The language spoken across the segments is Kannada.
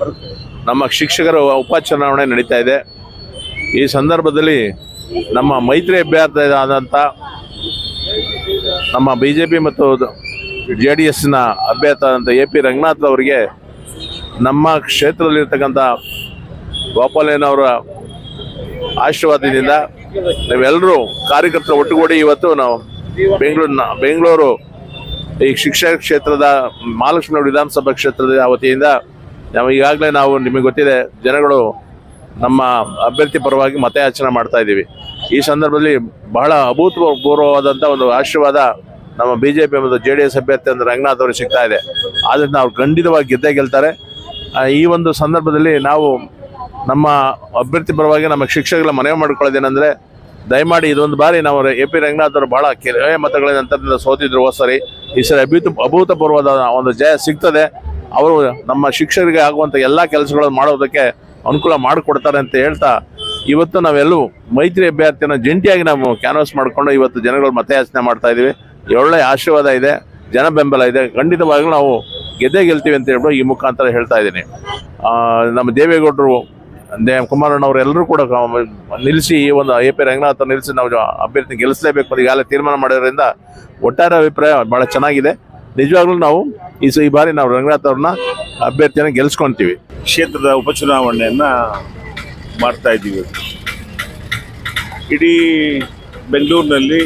ಬರುತ್ತೆ. ನಮ್ಮ ಶಿಕ್ಷಕರ ಉಪಚುನಾವಣೆ ನಡೀತಾ ಇದೆ. ಈ ಸಂದರ್ಭದಲ್ಲಿ ನಮ್ಮ ಮೈತ್ರಿ ಅಭ್ಯರ್ಥಿ ಆದಂಥ ನಮ್ಮ ಬಿ ಜೆ ಪಿ ಮತ್ತು ಜೆ ಡಿ ಎಸ್ನ ಅಭ್ಯರ್ಥಿ ಆದಂಥ ಎ ಪಿ ರಂಗನಾಥ್ ಅವರಿಗೆ ನಮ್ಮ ಕ್ಷೇತ್ರದಲ್ಲಿರ್ತಕ್ಕಂಥ ಗೋಪಾಲಯ್ಯನವರ ಆಶೀರ್ವಾದದಿಂದ ನಾವೆಲ್ಲರೂ ಕಾರ್ಯಕರ್ತರು ಒಟ್ಟುಗೂಡಿ ಇವತ್ತು ನಾವು ಬೆಂಗಳೂರಿನ ಬೆಂಗಳೂರು ಈ ಶಿಕ್ಷಣ ಕ್ಷೇತ್ರದ ಮಹಾಲಕ್ಷ್ಮಿ ವಿಧಾನಸಭಾ ಕ್ಷೇತ್ರದ ವತಿಯಿಂದ ನಾವು ಈಗಾಗಲೇ ನಾವು ನಿಮಗೆ ಗೊತ್ತಿದೆ, ಜನಗಳು ನಮ್ಮ ಅಭ್ಯರ್ಥಿ ಪರವಾಗಿ ಮತಯಾಚನೆ ಮಾಡ್ತಾ ಇದ್ದೀವಿ. ಈ ಸಂದರ್ಭದಲ್ಲಿ ಬಹಳ ಅಭೂತಪೂರ್ವವಾದಂಥ ಒಂದು ಆಶೀರ್ವಾದ ನಮ್ಮ ಬಿ ಜೆ ಪಿ ಮತ್ತು ಜೆ ಡಿ ಎಸ್ ಅಭ್ಯರ್ಥಿ ಅಂದರೆ ರಂಗನಾಥ್ ಅವರಿಗೆ ಸಿಗ್ತಾ ಇದೆ. ಆದ್ದರಿಂದ ಅವ್ರು ಖಂಡಿತವಾಗಿ ಗೆದ್ದೇ ಗೆಲ್ತಾರೆ. ಈ ಒಂದು ಸಂದರ್ಭದಲ್ಲಿ ನಾವು ನಮ್ಮ ಅಭ್ಯರ್ಥಿ ಪರವಾಗಿ ನಮ್ಮ ಶಿಕ್ಷಕರ ಮನವಿ ಮಾಡ್ಕೊಳ್ಳೋದೇನೆಂದರೆ ದಯಮಾಡಿ ಇದೊಂದು ಬಾರಿ ನಾವು ಎ ಪಿ ರಂಗನಾಥ್ ಅವರು ಭಾಳ ಕೆಲವೇ ಮತಗಳ ನಂತರದಿಂದ ಸೋತಿದ್ರು ಸರಿ. ಈ ಸರಿ ಅಭೂತ ಅಭೂತಪೂರ್ವದ ಒಂದು ಜಯ ಸಿಗ್ತದೆ. ಅವರು ನಮ್ಮ ಶಿಕ್ಷಕರಿಗೆ ಆಗುವಂಥ ಎಲ್ಲ ಕೆಲಸಗಳನ್ನು ಮಾಡೋದಕ್ಕೆ ಅನುಕೂಲ ಮಾಡಿಕೊಡ್ತಾರೆ ಅಂತ ಹೇಳ್ತಾ ಇವತ್ತು ನಾವೆಲ್ಲೂ ಮೈತ್ರಿ ಅಭ್ಯರ್ಥಿಯನ್ನು ಜಂಟಿಯಾಗಿ ನಾವು ಕ್ಯಾನ್ವಾಸ್ ಮಾಡಿಕೊಂಡು ಇವತ್ತು ಜನಗಳು ಮತಯಾಚನೆ ಮಾಡ್ತಾ ಇದ್ದೀವಿ. ಒಳ್ಳೆಯ ಆಶೀರ್ವಾದ ಇದೆ ಜನ ಬೆಂಬಲ ಇದೆ. ಖಂಡಿತವಾಗ್ಲೂ ನಾವು ಗೆದ್ದೇ ಗೆಲ್ತೀವಿ ಅಂತ ಹೇಳ್ಬಿಟ್ಟು ಈ ಮುಖಾಂತರ ಹೇಳ್ತಾ ಇದ್ದೀನಿ. ನಮ್ಮ ದೇವೇಗೌಡರು ದೇ ಕುಮಾರಣ್ಣವ್ರು ಎಲ್ಲರೂ ಕೂಡ ನಿಲ್ಲಿಸಿ ಈ ಒಂದು ಎ ಪಿ ರಂಗನಾಥ್ ನಿಲ್ಲಿಸಿ ನಾವು ಅಭ್ಯರ್ಥಿ ಗೆಲ್ಲಿಸಲೇಬೇಕು ಅಂತ ಈಗಾಗಲೇ ತೀರ್ಮಾನ ಮಾಡಿರೋದ್ರಿಂದ ಒಟ್ಟಾರೆ ಅಭಿಪ್ರಾಯ ಭಾಳ ಚೆನ್ನಾಗಿದೆ. ನಿಜವಾಗ್ಲೂ ನಾವು ಈ ಈ ಬಾರಿ ನಾವು ರಂಗನಾಥ್ ಅವ್ರನ್ನ ಅಭ್ಯರ್ಥಿಯನ್ನು ಗೆಲ್ಲಿಸ್ಕೊತೀವಿ ಕ್ಷೇತ್ರದ ಉಪಚುನಾವಣೆಯನ್ನು ಮಾಡ್ತಾ ಇದ್ದೀವಿ. ಇಡೀ ಬೆಂಗಳೂರಿನಲ್ಲಿ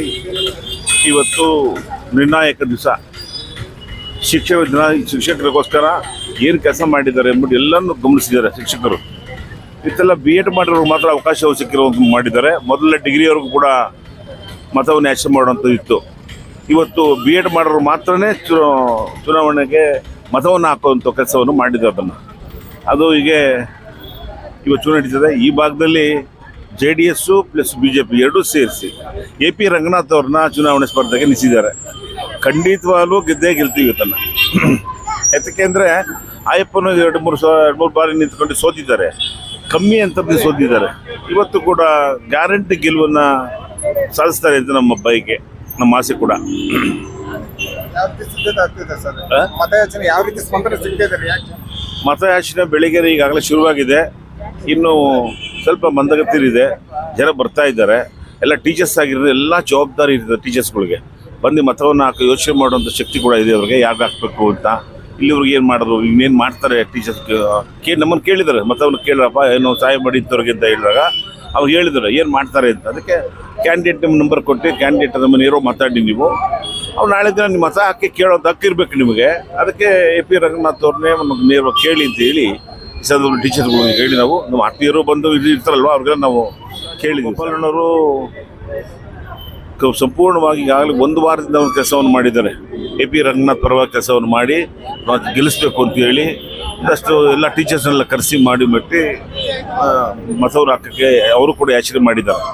ಇವತ್ತು ನಿರ್ಣಾಯಕ ದಿವಸ. ಶಿಕ್ಷಕ ಶಿಕ್ಷಕರಿಗೋಸ್ಕರ ಏನು ಕೆಲಸ ಮಾಡಿದ್ದಾರೆ ಎಂಬುದು ಎಲ್ಲರನ್ನು ಗಮನಿಸಿದ್ದಾರೆ ಶಿಕ್ಷಕರು. ಇತ್ತೆಲ್ಲ ಬಿ ಎಡ್ ಮಾಡಿರೋರು ಮಾತ್ರ ಅವಕಾಶ ಸಿಕ್ಕಿರುವಂತ ಮಾಡಿದ್ದಾರೆ. ಮೊದಲನೇ ಡಿಗ್ರಿಯವರೆಗೂ ಕೂಡ ಮತವನ್ನು ಯಾಚನೆ ಮಾಡುವಂಥದ್ದು ಇತ್ತು. ಇವತ್ತು ಬಿ ಎಡ್ ಮಾಡೋರು ಮಾತ್ರನೇ ಚುನಾವಣೆಗೆ ಮತವನ್ನು ಹಾಕುವಂಥ ಕೆಲಸವನ್ನು ಮಾಡಿದ್ದಾರೆ ಅದನ್ನು. ಅದು ಹೀಗೆ ಇವತ್ತು ನಡೀತದೆ. ಈ ಭಾಗದಲ್ಲಿ J D S plus B J P ಎರಡೂ ಸೇರಿಸಿ ಎ ಪಿ ರಂಗನಾಥ್ ಅವ್ರನ್ನ ಚುನಾವಣೆ ಸ್ಪರ್ಧೆಗೆ ನಿಲ್ಲಿಸಿದ್ದಾರೆ. ಖಂಡಿತವಾಗ್ಲೂ ಗೆದ್ದೇ ಗೆಲ್ತೀವಿ ಇವತ್ತನ್ನು ಯಾತಕ್ಕೆ ಅಂದರೆ ಆಯಪ್ಪನು ಎರಡು ಮೂರು ಸಾವಿರ ಎರಡು ಮೂರು ಬಾರಿ ನಿಂತ್ಕೊಂಡು ಸೋತಿದ್ದಾರೆ. ಕಮ್ಮಿ ಅಂತ ಸೋತಿದ್ದಾರೆ ಇವತ್ತು ಕೂಡ ಗ್ಯಾರಂಟಿ ಗೆಲುವನ್ನು ಸಾಧಿಸ್ತಾರೆ ಅಂತ ನಮ್ಮ ಬಯಕೆ ನಮ್ಮ ಆಸೆ ಕೂಡ. ಮತಯಾಚನೆ ಬೆಳಿಗ್ಗೆ ಈಗಾಗಲೇ ಶುರುವಾಗಿದೆ. ಇನ್ನು ಸ್ವಲ್ಪ ಮಂದಗತಿರಿದೆ. ಜನ ಬರ್ತಾ ಇದ್ದಾರೆ. ಎಲ್ಲ ಟೀಚರ್ಸ್ ಆಗಿರೋದು ಎಲ್ಲ ಜವಾಬ್ದಾರಿ ಇರ್ತದೆ ಟೀಚರ್ಸ್ಗಳಿಗೆ ಬಂದು ಮತವನ್ನು ಹಾಕಿ ಯೋಚನೆ ಮಾಡುವಂಥ ಶಕ್ತಿ ಕೂಡ ಇದೆ ಅವ್ರಿಗೆ. ಯಾಕೆ ಹಾಕಬೇಕು ಅಂತ. ಇಲ್ಲಿವ್ರಿಗೆ ಏನು ಮಾಡೋದು ಇನ್ನೇನು ಮಾಡ್ತಾರೆ ಟೀಚರ್ಸ್ ಕೇ ನಮ್ಮನ್ನು ಕೇಳಿದ್ದಾರೆ. ಅವ್ನು ಕೇಳಿರಪ್ಪ ಏನು ಸಹಾಯ ಮಾಡಿ ಅಂತ ಹೇಳಿದಾಗ ಅವ್ರು ಹೇಳಿದ್ದಾರೆ, ಏನು ಮಾಡ್ತಾರೆ ಅಂತ. ಅದಕ್ಕೆ ಕ್ಯಾಂಡಿಡೇಟ್ ನಿಮ್ಮ ನಂಬರ್ ಕೊಟ್ಟು ಕ್ಯಾಂಡಿಡೇಟ್ ನಮ್ಮ ಇರೋ ಮಾತಾಡಿ ನೀವು. ಅವ್ರು ನಾಳೆ ದಿನ ನಿಮ್ಮ ಮತ ಹಾಕಿ ಕೇಳೋದು ಹಕ್ಕಿರ್ಬೇಕು ನಿಮಗೆ. ಅದಕ್ಕೆ ಎ ಪಿ ರಂಗನಾಥ್ ಅವ್ರನ್ನೇ ನಮಗೆ ನೇರವಾಗಿ ಕೇಳಿ ಅಂತ ಹೇಳಿ ಸಂದರ್ಭದಲ್ಲಿ ಟೀಚರ್ಗಳಿಗೆ ಹೇಳಿ ನಾವು, ನಮ್ಮ ಆತ್ಮೀಯರು ಬಂದು ಇಲ್ಲಿ ಇರ್ತಾರಲ್ವ, ಅವ್ರಿಗೆಲ್ಲ ನಾವು ಕೇಳಿದ್ವಿ ಗೋಪಾಲಣ್ಣವರು ಸಂಪೂರ್ಣವಾಗಿ ಈಗಾಗಲೇ ಒಂದು ವಾರದಿಂದ ಒಂದು ಕೆಲಸವನ್ನು ಮಾಡಿದ್ದಾರೆ. ಎ ಪಿ ರಂಗನಾಥ್ ಪರವಾಗಿ ಕೆಲಸವನ್ನು ಮಾಡಿ ಗೆಲ್ಲಿಸಬೇಕು ಅಂತ ಹೇಳಿ ಒಂದಷ್ಟು ಎಲ್ಲ ಟೀಚರ್ಸ್ನೆಲ್ಲ ಕರೆಸಿ ಮಾಡಿ ಮತ್ತವ್ರು ಮತವ್ರು ಹಾಕೋಕ್ಕೆ ಅವರು ಕೂಡ ಯಾಚನೆ ಮಾಡಿದ್ದಾರೆ.